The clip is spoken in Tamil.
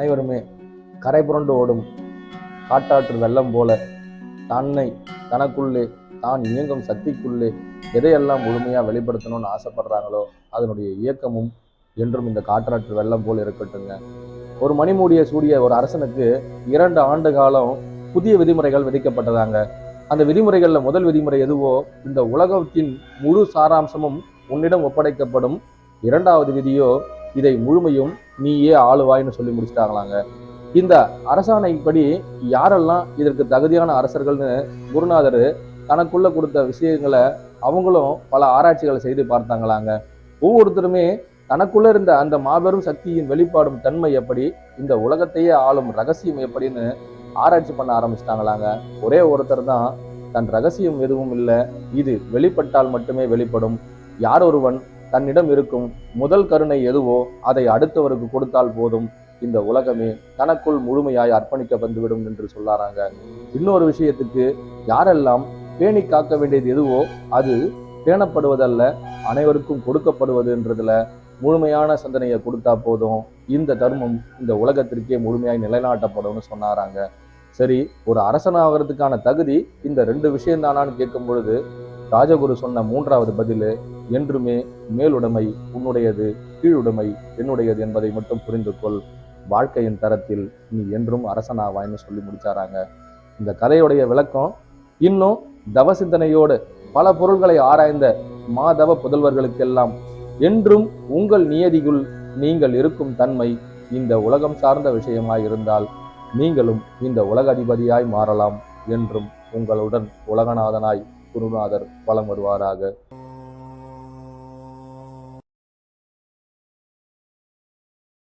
அனைவருமே கரை புரண்டு ஓடும் காட்டாற்று வெள்ளம் போல தன்னை தனக்குள்ளே தான் இயங்கும் சக்திக்குள்ளே எதையெல்லாம் முழுமையாக வெளிப்படுத்தணும்னு ஆசைப்படுறாங்களோ அதனுடைய இயக்கமும் என்றும் இந்த காற்றாற்று வெள்ளம் போல் இருக்கட்டுங்க ஒரு மணிமூடிய சூடிய ஒரு அரசனுக்கு இரண்டு ஆண்டு காலம் புதிய விதிமுறைகள் விதிக்கப்பட்டதாங்க. அந்த விதிமுறைகளில் முதல் விதிமுறை எதுவோ இந்த உலகத்தின் முழு சாராம்சமும் உன்னிடம் ஒப்படைக்கப்படும் இரண்டாவது விதியோ இதை முழுமையும் நீயே ஆளுவாய்னு சொல்லி முடிச்சிட்டாங்களாங்க. இந்த அரசாணைப்படி யாரெல்லாம் இதற்கு தகுதியான அரசர்கள்னு குருநாதர் தனக்குள்ள கொடுத்த விஷயங்களை அவங்களும் பல ஆராய்ச்சிகளை செய்து பார்த்தாங்களாங்க. ஒவ்வொருத்தருமே தனக்குள்ள இருந்த அந்த மாபெரும் சக்தியின் வெளிப்பாடும் தன்மை எப்படி இந்த உலகத்தையே ஆளும் ரகசியம் எப்படின்னு ஆராய்ச்சி பண்ண ஆரம்பிச்சிட்டாங்களாங்க. ஒரே ஒருத்தர் தான் தன் ரகசியம் எதுவும் இல்லை இது வெளிப்பட்டால் மட்டுமே வெளிப்படும். யார் ஒருவன்? தன்னிடம் இருக்கும் முதல் கருணை எதுவோ அதை அடுத்தவருக்கு கொடுத்தால் போதும். இந்த உலகமே தனக்குள் முழுமையாய் அர்ப்பணிக்க வந்துவிடும் என்று சொல்லாராங்க. இன்னொரு விஷயத்துக்கு யாரெல்லாம் பேணி காக்க வேண்டியது எதுவோ அது பேணப்படுவதல்ல அனைவருக்கும் கொடுக்கப்படுவதுன்றதுல முழுமையான சிந்தனையை கொடுத்தா போதும். இந்த தர்மம் இந்த உலகத்திற்கே முழுமையாய் நிலைநாட்டப்படும்னு சொன்னாராங்க. சரி ஒரு அரசனாகிறதுக்கான தகுதி இந்த ரெண்டு விஷயம் தானான்னு கேட்கும் பொழுது ராஜகுரு சொன்ன மூன்றாவது பதில் என்றுமே மேலுடைமை உன்னுடையது கீழுடைமை என்னுடையது என்பதை மட்டும் புரிந்து கொள். வாழ்க்கையின் தரத்தில் நீ என்றும் அரசனாவாய்ன்னு சொல்லி முடிச்சாராங்க. இந்த கதையுடைய விளக்கம் இன்னும் தவ சிந்தனையோடு பல பொருள்களை ஆராய்ந்த மாதவ புதல்வர்களுக்கெல்லாம் என்றும் உங்கள் நியதிக்குள் நீங்கள் இருக்கும் தன்மை இந்த உலகம் சார்ந்த விஷயமாய் இருந்தால் நீங்களும் இந்த உலக அதிபதியாய் மாறலாம் என்றும் உங்களுடன் உலகநாதனாய் குருநாதர் வலம் வருவாராக.